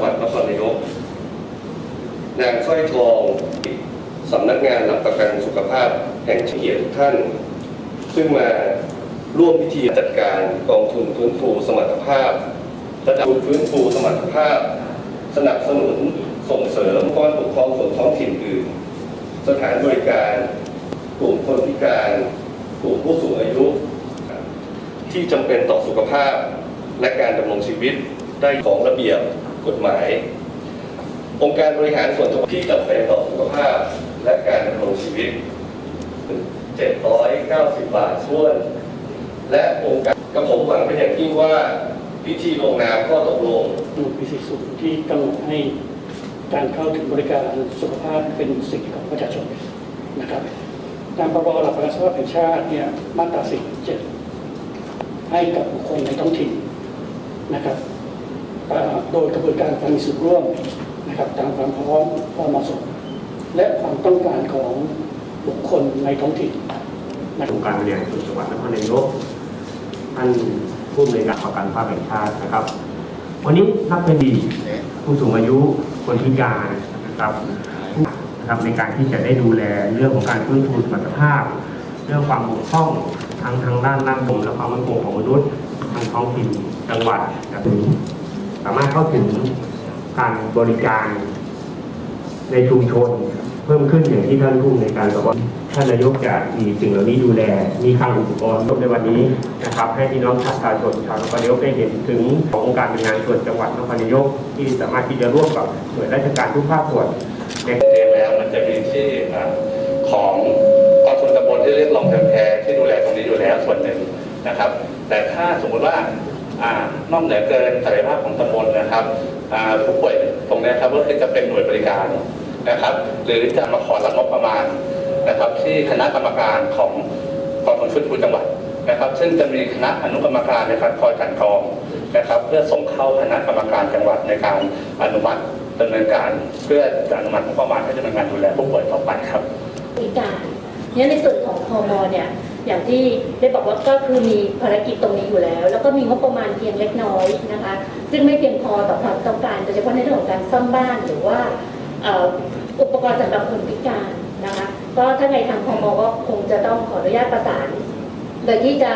หวัดนครนายก นางสร้อยทองสำนักงานหลักประกันสุขภาพแห่งเกียรติทุกท่าน ซึ่งมาร่วมพิธีจัดการกองทุนฟื้นฟูสมรรถภาพระดับฟื้นฟูสมรรถภาพ สนับสนุนส่งเสริมองค์กรปกครองส่วนท้องถิ่นอื่น สถานบริการ กลุ่มคนพิการ กลุ่มผู้สูงอายุ ที่จำเป็นต่อสุขภาพและการดำรงชีวิตได้ของระเบียบ กฎหมาย องค์การบริหารส่วนท้องที่จำเป็นต่อสุขภาพและการดำรงชีวิต 790 บาทส่วน และองค์การกระผมหวังเป็นอย่างยิ่งว่าพิธีลงนามข้อตกลงหน่วยปี40ที่กำหนดให้การเข้าถึงบริการสุขภาพเป็นสิทธิของประชาชนนะครับตามพรบหลักประกันสุขภาพแห่งชาติเนี่ยมาตรา 47 ให้กับบุคคลในท้องถิ่นนะครับ โดยกระบวนการการมีส่วนร่วมนะครับตามความพร้อมความเหมาะสม และความต้องการของบุคคลในท้องถิ่นองค์การบริหารส่วนจังหวัดนครนายกท่านผู้อำนวยการประกันภาพแห่งชาตินะครับ วันนี้นับเป็นดีผู้สูงอายุคนพิการนะครับนะครับในการที่จะได้ดูแลเรื่องของการฟื้นฟูสมรรถภาพ เรื่องความบกพร่องทางทางด้านร่างกายและความมั่นคงของมนุษย์ทางท้องถิ่นจังหวัดนะครับ สามารถเข้าถึงการบริการในชุมชนเพิ่มขึ้นอย่างที่ท่านผู้ในการบอกว่าท่านนายกจะมีสิ่งเหล่านี้ดูแล มีคลังอุปกรณ์ในวันนี้นะครับ ให้พี่น้องประชาชนชาวนครนายกได้เห็นถึงขององค์การบริหารส่วนจังหวัดนครนายกที่สามารถที่จะร่วมกับหน่วยราชการทุกภาคส่วนเรียนแล้วมันจะมีที่อของกองทุนตำบลที่เรียกรองแพแพที่ดูแลตรงนี้อยู่แล้วส่วนหนึ่งนะครับ แต่ถ้าสมมติว่า นอกเหนือเกินศักยภาพของตำบลนะครับอ่าผู้ป่วยตรงนี้ครับก็คือจะเป็นหน่วยบริการนะครับ หรือจะมาขอรับงบประมาณนะครับ ที่คณะกรรมการของกองทุนฟื้นฟูจังหวัดนะครับ ซึ่งจะมีคณะอนุกรรมการในการคอยกันกรองนะครับ เพื่อส่งเข้าคณะกรรมการจังหวัดในการอนุมัติดำเนินการเพื่อจะอนุมัติงบประมาณให้ดำเนินการดูแลผู้ป่วยต่อไปครับพิการเนี่ยในส่วนของพมเนี่ย อย่างที่ได้บอกว่าก็คือมีภารกิจตรงนี้อยู่แล้ว แล้วก็มีงบประมาณเพียงเล็กน้อยนะคะ ซึ่งไม่เพียงพอต่อความต้องการโดยเฉพาะในเรื่องของการซ่อมบ้านหรือว่าอุปกรณ์สำหรับคนพิการนะคะก็ถ้าในทางพมก็คงจะต้องขออนุญาตประสานโดยที่จะ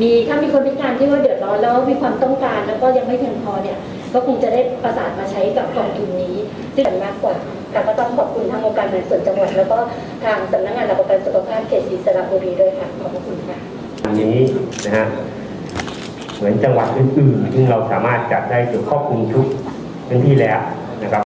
มีถ้ามีคนพิการที่ว่าเดือดร้อนแล้วมีความต้องการ แล้วก็ยังไม่เพียงพอเนี่ย ก็คงจะได้ประสานมาใช้กับกองทุนนี้ซึ่งมากกว่าแต่ก็ต้องขอบคุณทางองค์การบริหารส่วนจังหวัด แล้วก็ทางสำนักงานหลักประกันสุขภาพเขตศรีสระบุรีด้วยค่ะ ขอบคุณค่ะอันนี้นะฮะเหมือนจังหวัดอื่นๆซึ่งเราสามารถจัดได้เกือบครอบคลุมทุกพื้นที่แล้ว